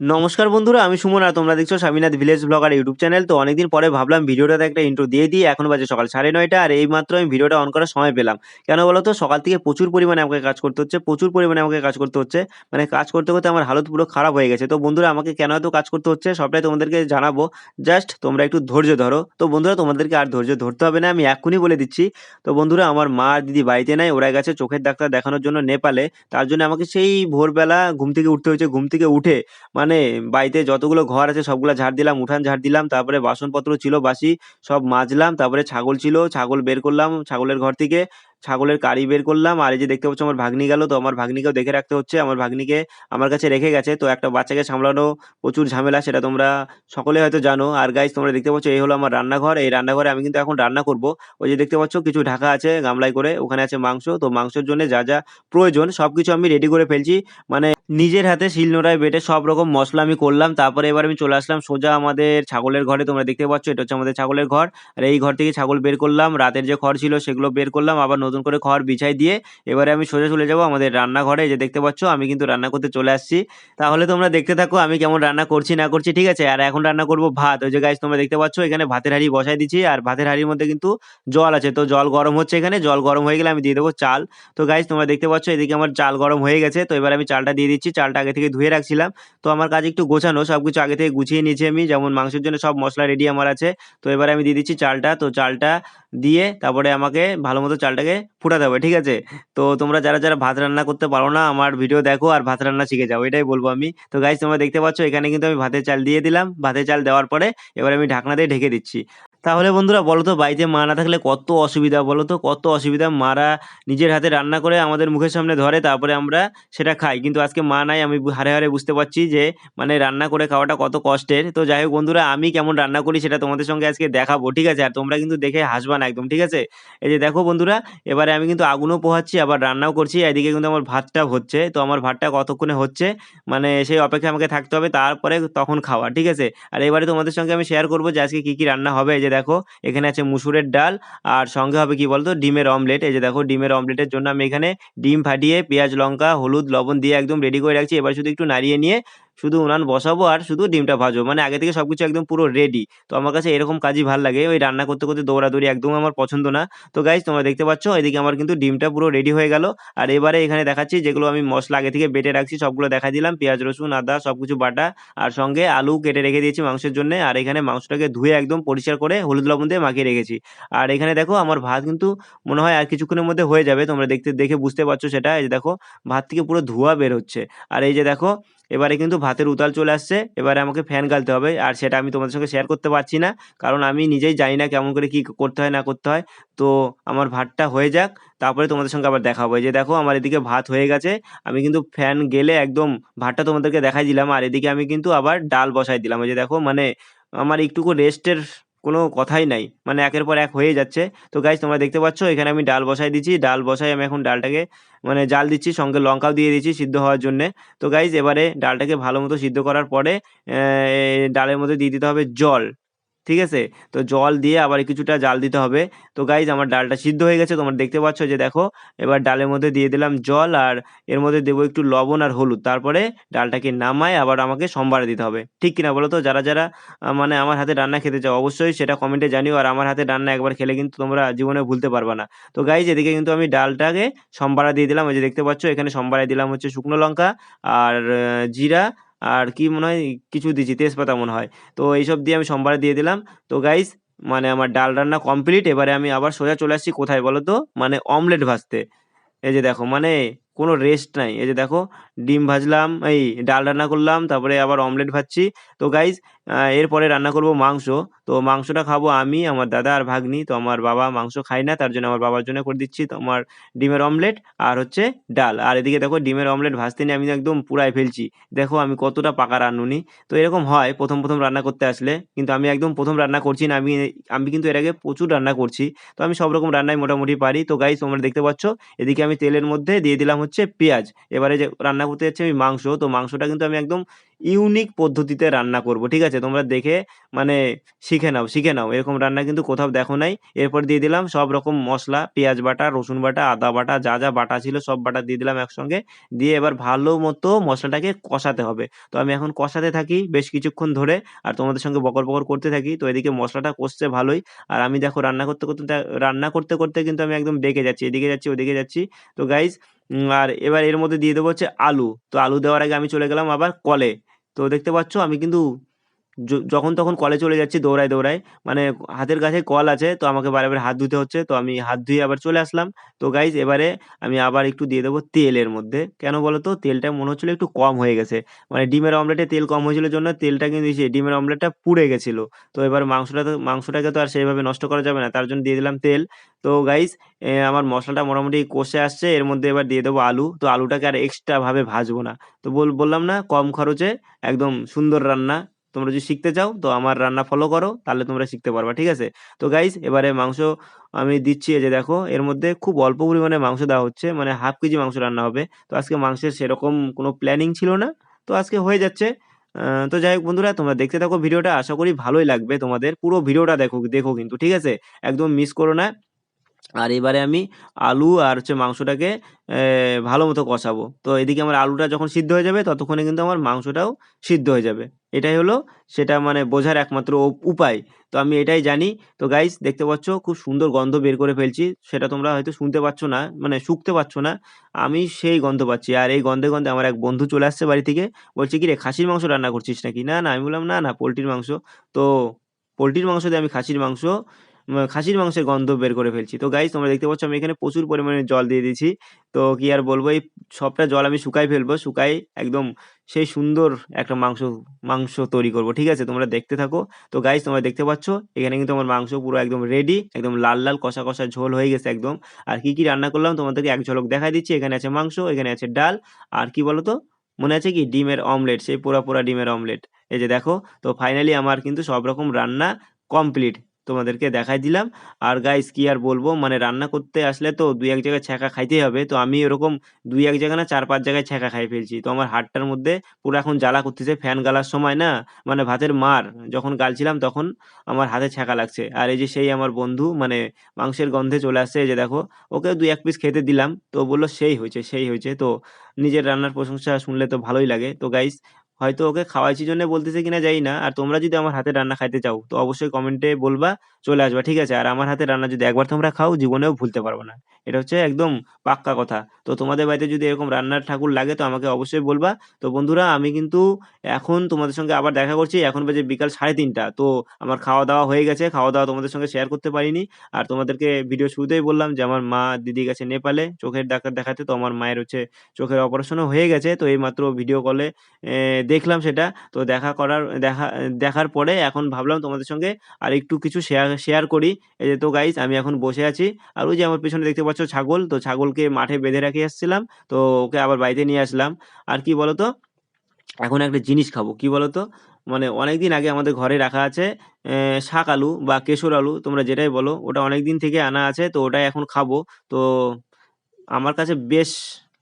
নমস্কার বন্ধুরা, আমি সুমন আর তোমরা দেখছ Swaminath village blogger YouTube channel. তো অনেকদিন পরে ভাবলাম ভিডিওটাতে একটা ইন্ট্রো দিয়ে দিই, এখন বাজে সকাল সাড়ে নয়টা আর এই মাত্র আমি ভিডিওটা অন করার সময় পেলাম। কেন বলো তো, সকাল থেকে প্রচুর পরিমাণে আমাকে কাজ করতে হচ্ছে, প্রচুর পরিমাণে আমাকে কাজ করতে হচ্ছে। মানে কাজ করতে করতে আমার হালত পুরো খারাপ হয়ে গেছে। তো বন্ধুরা, আমাকে কেন এত কাজ করতে হচ্ছে সবটাই তোমাদেরকে জানাব। জাস্ট তোমরা একটু ধৈর্য ধরো। তো বন্ধুরা, তোমাদেরকে আর ধৈর্য ধরতে হবে না, আমি এক্ষুনি বলে দিচ্ছি। তো বন্ধুরা, আমার মা আর দিদি বাড়িতে নাই, ওরা গেছে চোখের ডাক্তার দেখানোর জন্য নেপালে। তার জন্য আমাকে সেই ভোরবেলা ঘুম থেকে উঠতে হয়েছে। ঘুম থেকে উঠে মানে বাড়িতে যতগুলো ঘর আছে সবগুলো ঝাড় দিলাম, উঠান ঝাড় দিলাম, তারপরে বাসনপত্র ছিল, বাসি সব মাজলাম, তারপরে ছাগল ছিল, ছাগল বের করলাম ছাগলের ঘর থেকে, ছাগলের কাড়ি বের করলাম, আর এই যে দেখতে পাচ্ছ আমার ভাগ্নি গেল, তো আমার ভাগ্নিকেও দেখে রাখতে হচ্ছে, আমার ভাগ্নিকে আমার কাছে রেখে গেছে, তো একটা বাচ্চাকে সামলানো প্রচুর ঝামেলা, সেটা তোমরা সকলে হয়তো জানো, আর গাইজ তোমরা দেখতে পাচ্ছ, এই হলো আমার রান্নাঘর, এই রান্নাঘরে আমি কিন্তু এখন রান্না করব, ওই যে দেখতে পাচ্ছ কিছু ঢাকা আছে গামলায় করে, ওখানে আছে মাংস, তো মাংসের জন্য যা যা প্রয়োজন সব কিছু আমি রেডি করে ফেলছি মানে নিজের হাতে শিলনোড়ায় বেটে সব রকম মশলা আমি করলাম, তারপরে এবার আমি চলে আসলাম সোজা আমাদের ছাগলের ঘরে, তোমরা দেখতে পাচ্ছ এটা হচ্ছে আমাদের ছাগলের ঘর। আর এই ঘর থেকে ছাগল বের করলাম, রাতের যে খড় ছিল সেগুলো বের করলাম, আবার নতুন করে খড় বিছাই দিয়ে এবারে আমি সোজা চলে যাব আমাদের রান্নাঘরে। যে দেখতে পাচ্ছ, আমি কিন্তু রান্না করতে চলে আসছি। তাহলে তোমরা দেখতে থাকো আমি কেমন রান্না করছি, না করছি, ঠিক আছে? আর এখন রান্না করব ভাত। ওই যে গাইজ তোমরা দেখতে পাচ্ছ, এখানে ভাতের হাঁড়ি বসাই দিচ্ছি, আর ভাতের হাঁড়ির মধ্যে কিন্তু জল আছে। তো জল গরম হচ্ছে এখানে, জল গরম হয়ে গেলে আমি দিয়ে দেবো চাল। তো গাইজ তোমরা দেখতে পাচ্ছ, এদিকে আমার চাল গরম হয়ে গেছে, তো এবার আমি চালটা দিয়ে দিচ্ছি, চালটা আগে থেকে ধুয়ে রাখছিলাম। তো আমার কাজ একটু গোছানো সব কিছু আগে থেকে গুছিয়ে নিয়েছি আমি। যেমন মাংসের জন্য সব মশলা রেডি আমার আছে। তো এবার আমি দিয়ে দিচ্ছি চালটা। তো চালটা দিয়ে তারপরে আমাকে ভালো মতো চালটাকে ফুটাতে হবে, ঠিক আছে? তো তোমরা যারা যারা ভাত রান্না করতে পারো না, আমার ভিডিও দেখো আর ভাত রান্না শিখে যাও, এটাই বলব আমি। তো গাইজ তোমরা দেখতে পাচ্ছ, এখানে কিন্তু আমি ভাতের চাল দিয়ে দিলাম। ভাতের চাল দেওয়ার পরে এবার আমি ঢাকনা দিয়ে ঢেকে দিচ্ছি। তাহলে বন্ধুরা বলো তো, বাড়িতে মা না থাকলে কত অসুবিধা? বলো তো, কত অসুবিধা? মারা নিজের হাতে রান্না করে আমাদের মুখের সামনে ধরে, তারপরে আমরা সেটা খাই। কিন্তু আজকে মা নাই, আমি হারে হারে বুঝতে পারছি যে মানে রান্না করে খাওয়াটা কত কষ্টের। তো যাই হোক বন্ধুরা, আমি কেমন রান্না করি সেটা তোমাদের সঙ্গে আজকে দেখাবো, ঠিক আছে? আর তোমরা কিন্তু দেখে হাসবা না একদম, ঠিক আছে? এই যে দেখো বন্ধুরা, এবারে আমি কিন্তু আগুনও পোহাচ্ছি, আবার রান্নাও করছি। এদিকে কিন্তু আমার ভাতটা হচ্ছে, তো আমার ভাতটা কতক্ষণে হচ্ছে? মানে সেই অপেক্ষা আমাকে থাকতে হবে, তারপরে তখন খাওয়া, ঠিক আছে? আর এবারে তোমাদের সঙ্গে আমি শেয়ার করব যে আজকে কী কী রান্না হবে যে দেখো, এখানে আছে মুসুরের ডাল, আর সঙ্গে হবে কি বলতো, ডিমের অমলেট এই যে দেখো, ডিমের অমলেটের জন্য আমি এখানে ডিম ফাটিয়ে, পেঁয়াজ, লঙ্কা, হলুদ, লবণ দিয়ে একদম রেডি করে রাখছি। এবার শুধু একটু নাড়িয়ে নিয়ে শুধু উনান বসাবো আর শুধু ডিমটা ভাজবো। মানে আগে থেকে সবকিছু একদম পুরো রেডি তো আমার কাছে এরকম কাজই ভালো লাগে। ওই রান্না করতে করতে দৌড়াদৌড়ি একদম আমার পছন্দ না। তো গাইজ তোমরা দেখতে পাচ্ছ, এদিকে আমার কিন্তু ডিমটা পুরো রেডি হয়ে গেল। আর এবারে এখানে দেখাচ্ছি যেগুলো আমি মশলা আগে থেকে বেটে রাখছি, সবগুলো দেখা দিলাম। পেঁয়াজ, রসুন, আদা, সবকিছু বাটা। আর সঙ্গে আলু কেটে রেখে দিয়েছি মাংসের জন্য। আর এখানে মাংসটাকে ধুয়ে একদম পরিষ্কার করে হলুদ লবণ দিয়ে মাখিয়ে রেখেছি। আর এখানে দেখো, আমার ভাত কিন্তু মনে হয় আর কিছুক্ষণের মধ্যে হয়ে যাবে। তোমরা দেখতে, দেখে বুঝতে পারছ সেটা। এই যে দেখো, ভাত থেকে পুরো ধোয়া বের হচ্ছে। আর এই যে দেখো এবারে কিন্তু ভাতের উতাল চলে আসছে, এবারে আমাকে ফ্যান গালতে হবে, আর সেটা আমি তোমাদের সঙ্গে শেয়ার করতে পারছি না, কারণ আমি নিজেই জানি না কেমন করে কি করতে হয়, না করতে হয়। তো আমার ভাতটা হয়ে যাক, তারপরে তোমাদের সঙ্গে আবার দেখা হবে যে দেখো, আমার এদিকে ভাত হয়ে গেছে, আমি কিন্তু ফ্যান গেলে একদম ভাতটা তোমাদেরকে দেখাই দিলাম, আর এদিকে আমি কিন্তু আবার ডাল বসাই দিলাম। যে দেখো মানে আমার একটুকু রেস্টের কোনো কথাই নাই। মানে একের পর এক হয়ে যাচ্ছে। তো গাইজ তোমরা দেখতে পাচ্ছ, এখানে আমি ডাল বসাই দিচ্ছি। ডাল বসাই আমি এখন ডালটাকে মানে জাল দিচ্ছি, সঙ্গে লঙ্কাও দিয়ে দিচ্ছি সিদ্ধ হওয়ার জন্যে। তো গাইজ এবারে ডালটাকে ভালো মতো সিদ্ধ করার পরে ডালের মধ্যে দিয়ে দিতে হবে জল। ঠিক আছে? তো জল দিয়ে আবার কিছুটা জাল দিতে হবে। তো গাইজ আমার ডালটা সিদ্ধ হয়ে গেছে, তোমরা দেখতে পাচ্ছ যে দেখো, এবার ডালের মধ্যে দিয়ে দিলাম জল আর এর মধ্যে দেবো একটু লবণ আর হলুদ। তারপরে ডালটাকে নামায় আবার আমাকে সম্বারে দিতে হবে। ঠিক কিনা বলো তো? যারা যারা মানে আমার হাতে রান্না খেতে চাও, অবশ্যই সেটা কমেন্টে জানিও আর আমার হাতে রান্না একবার খেলে কিন্তু তোমরা জীবনে ভুলতে পারবে না। তো গাইজ এদিকে কিন্তু আমি ডালটাকে সম্বারা দিয়ে দিলাম। ওই যে দেখতে পাচ্ছ, এখানে সম্বারায় দিলাম হচ্ছে শুকনো লঙ্কা আর জিরা আর কি মনে হয়, কিছু দিয়েছি তেজপাতা মনে হয়। তো এইসব দিয়ে আমি সোমবারে দিয়ে দিলাম। তো গাইস মানে আমার ডাল রান্না কমপ্লিট এবারে আমি আবার সোজা চলে আসছি কোথায় বলো তো মানে অমলেট ভাজতে। এই যে দেখো মানে কোনো রেস্ট নাই। এই যে দেখো, ডিম ভাজলাম, এই ডাল রান্না করলাম, তারপরে আবার অমলেট ভাজছি। তো গাইজ এরপরে রান্না করব মাংস। তো মাংসটা খাব আমি, আমার দাদা আর ভাগ্নি। তো আমার বাবা মাংস খায় না, তার জন্য আমার বাবার জন্য করে দিচ্ছি। তোমার ডিমের অমলেট আর হচ্ছে ডাল। আর এদিকে দেখো ডিমের অমলেট ভাজতে নিয়ে আমি একদম পুরাই ফেলছি। দেখো আমি কতটা পাকা রান্নুনি তো এরকম হয় প্রথম প্রথম রান্না করতে আসলে। কিন্তু আমি একদম প্রথম রান্না করছি না, আমি আমি কিন্তু এর আগে প্রচুর রান্না করছি। তো আমি সব রকম রান্নাই মোটামুটি পারি। তো গাইজ তোমরা দেখতে পাচ্ছ, এদিকে আমি তেলের মধ্যে দিয়ে দিলাম হচ্ছে পেঁয়াজ। এবারে যে রান্না করতে যাচ্ছি আমি মাংস। তো মাংসটা কিন্তু আমি একদম ইউনিক পদ্ধতিতে রান্না করব, ঠিক আছে? তোমরা দেখে মানে শিখে নাও শিখে নাও। এরকম রান্না কিন্তু কোথাও দেখো নাই। এরপর দিয়ে দিলাম সব রকম মশলা, পেঁয়াজ বাটা, রসুন বাটা, আদা বাটা, যা যা বাটা ছিল সব বাটা দিয়ে দিলাম একসঙ্গে। দিয়ে এবার ভালো মতো মশলাটাকে কষাতে হবে। তো আমি এখন কষাতে থাকি বেশ কিছুক্ষণ ধরে আর তোমাদের সঙ্গে বকর বকর করতে থাকি। তো এদিকে মশলাটা কষছে ভালোই। আর আমি দেখো রান্না করতে করতে, রান্না করতে করতে কিন্তু আমি একদম বেঁকে যাচ্ছি, এদিকে যাচ্ছি, ওদিকে যাচ্ছি। তো গাইজ আর এবার এর মধ্যে দিয়ে দেবো হচ্ছে আলু। তো আলু দেওয়ার আগে আমি চলে গেলাম আবার কলে। তো দেখতে পাচ্ছ আমি কিন্তু যখন তখন কলে চলে যাচ্ছি, দৌড়ায় দৌড়ায়। মানে হাতের কাছে কল আছে, তো আমাকে বারে বারে হাত ধুতে হচ্ছে, তো আমি হাত ধুয়ে আবার চলে আসলাম। তো গাইজ এবারে আমি আবার একটু দিয়ে দেবো তেলের মধ্যে। কেন বলো তো তেলটা মনে হচ্ছিল একটু কম হয়ে গেছে। মানে ডিমের অমলেটে তেল কম হয়েছিল জন্য তেলটা কিন্তু ডিমের অমলেটটা পুড়ে গেছিল। তো এবার মাংসটা তো, মাংসটাকে তো আর সেইভাবে নষ্ট করা যাবে না, তার জন্য দিয়ে দিলাম তেল। তো গাইজ আমার মশলাটা মোটামুটি কষে আসছে, এর মধ্যে এবার দিয়ে দেবো আলু। তো আলুটাকে আর এক্সট্রা ভাবে ভাজবো না। তো বললাম না, কম খরচে একদম সুন্দর রান্না। তোমরা যদি শিখতে চাও, তো আমার রান্না ফলো করো, তাহলে তোমরা শিখতে পারবা, ঠিক আছে? তো গাইস এবারে মাংস আমি দিচ্ছি, এই যে দেখো, এর মধ্যে খুব অল্প পরিমাণে মাংস দেওয়া হচ্ছে মানে হাফ কেজি মাংস রান্না হবে। তো আজকে মাংসের সেরকম কোনো প্ল্যানিং ছিল না, তো আজকে হয়ে যাচ্ছে। তো যাই হোক বন্ধুরা, তোমরা দেখতে থাকো ভিডিওটা, আশা করি ভালোই লাগবে তোমাদের। পুরো ভিডিওটা দেখো দেখো কিন্তু, ঠিক আছে? একদম মিস করো না। আর এবারে আমি আলু আর হচ্ছে মাংসটাকে ভালো মতো কষাবো। তো এদিকে আমার আলুটা যখন সিদ্ধ হয়ে যাবে, ততক্ষণে কিন্তু আমার মাংসটাও সিদ্ধ হয়ে যাবে। এটাই হলো সেটা মানে বোঝার একমাত্র উপায়। তো আমি এটাই জানি। তো গাইস দেখতে পাচ্ছ খুব সুন্দর গন্ধ বের করে ফেলছি। সেটা তোমরা হয়তো শুনতে পাচ্ছ না মানে শুকতে পাচ্ছ না। আমি সেই গন্ধ পাচ্ছি। আর এই গন্ধে গন্ধে আমার এক বন্ধু চলে আসছে বাড়ি থেকে। বলছে কি রে খাসির মাংস রান্না করছিস নাকি? না না, আমি বললাম, না না, পোলট্রির মাংস। তো পোলট্রির মাংস দিয়ে আমি খাসির মাংস খাসির মাংসের গন্ধ বের করে ফেলছি। তো গাইস তোমরা দেখতে পাচ্ছ আমি এখানে প্রচুর পরিমাণে জল দিয়ে দিয়েছি। তো কি আর বলব, এই সবটা জল আমি শুকাই ফেলব, শুকাই একদম সেই সুন্দর একটা মাংস মাংস তৈরি করব, ঠিক আছে? তোমরা দেখতে থাকো। তো গাইস তোমরা দেখতে পাচ্ছ, এখানে কিন্তু আমার মাংস পুরো একদম রেডি একদম লাল লাল, কষা কষা ঝোল হয়ে গেছে একদম। আর কি কি রান্না করলাম, তোমাদেরকে এক ঝলক দেখাই দিচ্ছি। এখানে আছে মাংস, এখানে আছে ডাল, আর কি বলো তো মনে আছে কি? ডিমের অমলেট সেই পোড়া পোড়া ডিমের অমলেট এই যে দেখো, তো ফাইনালি আমার কিন্তু সব রকম রান্না কমপ্লিট তোমাদেরকে দেখাই দিলাম। আর গাইস কি আর বলব? মানে রান্না করতে আসলে তো দুই এক জায়গায় ছ্যাঁকা খাইতেই হবে। তো আমি এরকম দুই এক জায়গায় না চার পাঁচ জায়গায় ছ্যাঁকা খাই ফেলছি। তো আমার হাতটার মধ্যে পুরো এখন জ্বালা করতেছে ফ্যান গালার সময় না? মানে ভাতের মার। যখন গালছিলাম তখন আমার হাতে ছ্যাঁকা লাগছে। আর এই যে সেই আমার বন্ধু মানে মাংসের গন্ধে চলে আসছে যে দেখো ওকে দুই এক পিস খেতে দিলাম। তো বলল, সেই হয়েছে সেই হয়েছে। তো নিজের রান্নার প্রশংসা শুনলে তো ভালোই লাগে। তো গাইস হয়তো ওকে খাওয়াইছি জন্য বলতেছে কিনা জানি না। আর তোমরা যদি আমার হাতে রান্না খাইতে চাও, তো অবশ্যই কমেন্টে বলবা, চলে আসবা, ঠিক আছে? আর আমার হাতে রান্না যদি একবার তোমরা খাও, জীবনেও ভুলতে পারব না। এটা হচ্ছে একদম পাক্কা কথা। তো তোমাদের বাড়িতে যদি এরকম রান্নার ঠাকুর লাগে, তো আমাকে অবশ্যই বলবা। তো বন্ধুরা, আমি কিন্তু এখন তোমাদের সঙ্গে আবার দেখা করছি। এখন বাজে বিকাল সাড়ে তিনটা। তো আমার খাওয়া দাওয়া হয়ে গেছে। খাওয়া দাওয়া তোমাদের সঙ্গে শেয়ার করতে পারিনি। আর তোমাদেরকে ভিডিও শুরুতেই বললাম যে, আমার মা দিদি গেছে নেপালে চোখের ডাক্তার দেখাতে, তো আমার মায়ের হচ্ছে চোখের অপারেশনও হয়ে গেছে। তো এইমাত্র ভিডিও কলে দেখলাম সেটা। তো দেখা করার, দেখা, দেখার পরে এখন ভাবলাম তোমাদের সঙ্গে আর একটু কিছু শেয়ার শেয়ার করি। এই যে তো গাইজ আমি এখন বসে আছি। আর ওই যে আমার পেছনে দেখতে পাচ্ছ ছাগল, তো ছাগলকে মাঠে বেঁধে রেখে আসছিলাম তো ওকে আবার বাড়িতে নিয়ে আসলাম। আর কি বলতো, এখন একটা জিনিস খাব, কি বলতো? মানে অনেকদিন আগে আমাদের ঘরে রাখা আছে শাক আলু বা কেশর আলু, তোমরা যেটাই বলো, ওটা অনেক দিন থেকে আনা আছে, তো ওটাই এখন খাব। তো আমার কাছে বেশ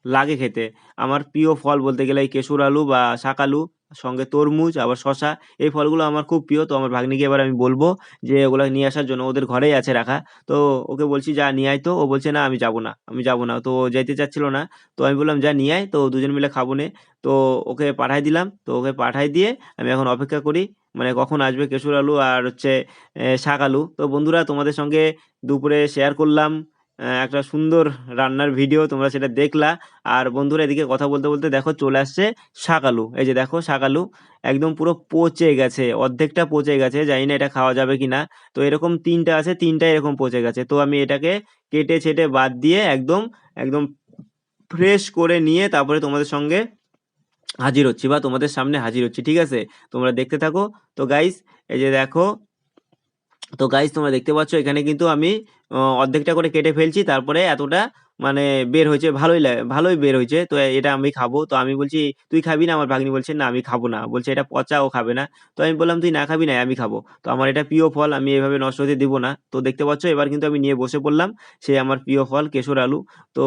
লাগে খেতে। আমার প্রিয় ফল বলতে গেলে এই কেশুর আলু বা শাক আলু, সঙ্গে তরমুজ, আবার শশা এই ফলগুলো আমার খুব প্রিয়। তো আমার ভাগ্নিকে এবার আমি বলব যে ওগুলো নিয়ে আসার জন্য ওদের ঘরেই আছে রাখা। তো ওকে বলছি, যা নিয়ে আয় তো। ও বলছে, না, আমি যাব না, আমি যাব না। তো ও যাইতে চাচ্ছিল না। তো আমি বললাম, যা নিয়ে আয়। তো দুজন মিলে খাব নে। তো ওকে পাঠাই দিলাম। তো ওকে পাঠাই দিয়ে আমি এখন অপেক্ষা করি মানে কখন আসবে কেশুর আলু আর হচ্ছে শাক আলু। তো বন্ধুরা, তোমাদের সঙ্গে দুপুরে শেয়ার করলাম। একটা সুন্দর রান্নার ভিডিও তোমরা সেটা দেখলা। আর বন্ধুরা এদিকে কথা বলতে বলতে দেখো চলে আসছে শাক আলু এই যে দেখো শাক আলু একদম পুরো পচে গেছে, অর্ধেকটা পচে গেছে, জানি না এটা খাওয়া যাবে কিনা। তো এরকম তিনটা আছে, তিনটা এরকম পচে গেছে। তো আমি এটাকে কেটে ছেটে বাদ দিয়ে একদম একদম ফ্রেশ করে নিয়ে তারপরে তোমাদের সঙ্গে হাজির হচ্ছি বা তোমাদের সামনে হাজির হচ্ছি, ঠিক আছে? তোমরা দেখতে থাকো। তো গাইস এই যে দেখো তো গাইস তোমরা দেখতে পাচ্ছ এখানে কিন্তু আমি অর্ধেকটা করে কেটে ফেলছি তারপরে এতটা মানে বের হয়েছে ভালোই লা ভালোই বের হয়েছে। তো এটা আমি খাব। তো আমি বলছি, "তুই খাবি না?" আমার ভাগ্নি বলছে, "না আমি খাব না।" বলছে, "এটা পচা ও খাবে না।" তো আমি বললাম, "তুই না খাবি না, আমি খাব।" তো আমার এটা প্রিয় ফল আমি এভাবে নষ্ট হতে দিব না। তো দেখতে পাচ্ছ এবার কিন্তু আমি নিয়ে বসে পড়লাম। সে আমার প্রিয় ফল কেশর আলু। তো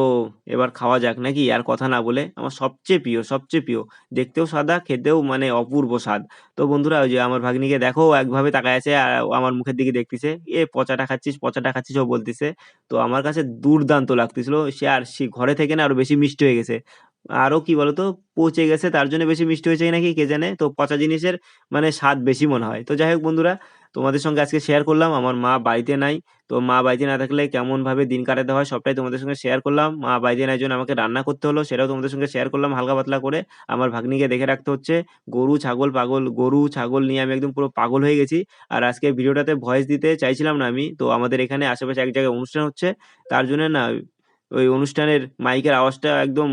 এবার খাওয়া যাক নাকি? আর কথা না বলে। আমার সবচেয়ে প্রিয়, সবচেয়ে প্রিয়। দেখতেও সাদা, খেতেও মানে অপূর্ব স্বাদ। তো বন্ধুরা ওই যে আমার ভাগ্নিকে দেখো একভাবে তাকায় আছে আর আমার মুখের দিকে দেখতেছে। "এ পচাটা খাচ্ছিস, পচাটা খাচ্ছিস" ও বলতেছে। তো আমার কাছে দুর্দান্ত লাগতেছিল। সে আর সে ঘরে থেকে না আরও বেশি মিষ্টি হয়ে গেছে। আরও কি বলতো পচে গেছে তার জন্য বেশি মিষ্টি হয়েছে নাকি কে জানে? তো পচা জিনিসের মানে স্বাদ বেশি মনে হয়। তো যাই হোক বন্ধুরা, তোমাদের সঙ্গে আজকে শেয়ার করলাম। আমার মা বাড়িতে নাই। তো মা বাড়িতে না থাকলে কেমনভাবে দিন কাটাতে হয় সবটাই তোমাদের সঙ্গে শেয়ার করলাম। মা বাড়িতে নাই জন্য আমাকে রান্না করতে হলো সেটাও তোমাদের সঙ্গে শেয়ার করলাম হালকা পাতলা করে। আমার ভাগ্নিকে দেখে রাখতে হচ্ছে। গরু, ছাগল, পাগল গরু, ছাগল নিয়ে আমি একদম পুরো পাগল হয়ে গেছি। আর আজকে ভিডিওটাতে ভয়েস দিতে চাইছিলাম না আমি। তো আমাদের এখানে আশেপাশে এক জায়গায় অনুষ্ঠান হচ্ছে। তার জন্য না ওই অনুষ্ঠানের মাইকের আওয়াজটা একদম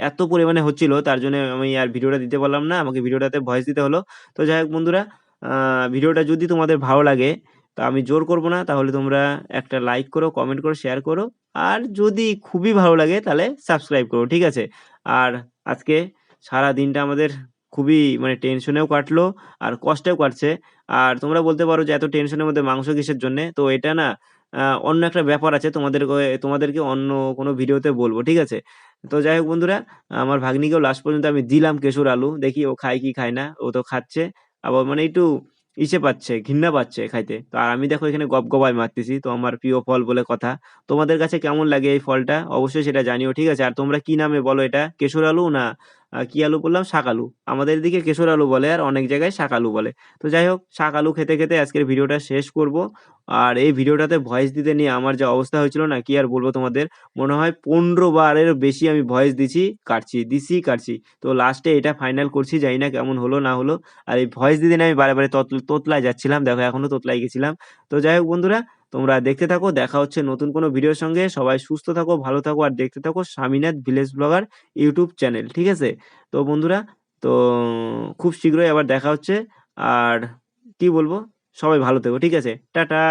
এত পরিমাণে হচ্ছিল তার জন্য আমি আর ভিডিওটা দিতে পারলাম না। আমাকে ভিডিওটাতে ভয়েস দিতে হলো। তো যাই হোক বন্ধুরা, ভিডিওটা যদি তোমাদের ভালো লাগে তা আমি জোর করব না। তাহলে তোমরা একটা লাইক করো, কমেন্ট করো, শেয়ার করো। আর যদি খুবই ভালো লাগে তাহলে সাবস্ক্রাইব করো। ঠিক আছে? আর আজকে সারাদিনটা আমাদের খুবই মানে টেনশনেও কাটলো আর কষ্টেও কাটছে। আর তোমরা বলতে পারো যে এত টেনশনের মধ্যে মাংস কিসের জন্যে? তো এটা না অন্য একটা ব্যাপার আছে তোমাদের তোমাদেরকে অন্য কোনো ভিডিওতে বলব ঠিক আছে? তো যাই হোক বন্ধুরা, আমার ভাগ্নিকেও লাস্ট পর্যন্ত আমি দিলাম কেশুর আলু। দেখি ও খায় কি খায় না। ও তো খাচ্ছে। আবার মানে একটু ইসে পাচ্ছে, ঘৃণা পাচ্ছে খাইতে। তো আর আমি দেখো এখানে গপ গপগপায় মারতেছি। তো আমার প্রিয় ফল বলে কথা। তোমাদের কাছে কেমন লাগে এই ফলটা? অবশ্যই সেটা জানিও। ঠিক আছে? আর তোমরা কি নামে বলো এটা? কেশুর আলু না কি আলু বললাম? শাক আলু। আমাদের এদিকে কেশর আলু বলে আর অনেক জায়গায় শাক আলু বলে। তো যাই হোক শাক আলু খেতে, খেতে আজকের ভিডিওটা শেষ করব। আর এই ভিডিওটাতে ভয়েস দিতে নিয়ে আমার যা অবস্থা হয়েছিল না কি আর বলব তোমাদের। মনে হয় পনেরো বারের বেশি আমি ভয়েস দিছি, কাটছি, দিছি, কাটছি। তো লাস্টে এটা ফাইনাল করছি। জানি না কেমন হলো না হলো। আর এই ভয়েস দিতে নিয়ে আমি বারে, বারে তত তোতলায় যাচ্ছিলাম। দেখো এখনও তোতলায় গেছিলাম। তো যাই হোক বন্ধুরা, তোমরা দেখতে থাকো। দেখা হচ্ছে নতুন কোনো ভিডিওর সঙ্গে। সবাই সুস্থ থাকো, ভালো থাকো আর দেখতে থাকো Swaminath village blogger YouTube channel. ঠিক আছে? তো বন্ধুরা, তো খুব শীঘ্রই আবার দেখা হচ্ছে। আর কি বলব সবাই ভালো থেকো। ঠিক আছে? টাটা।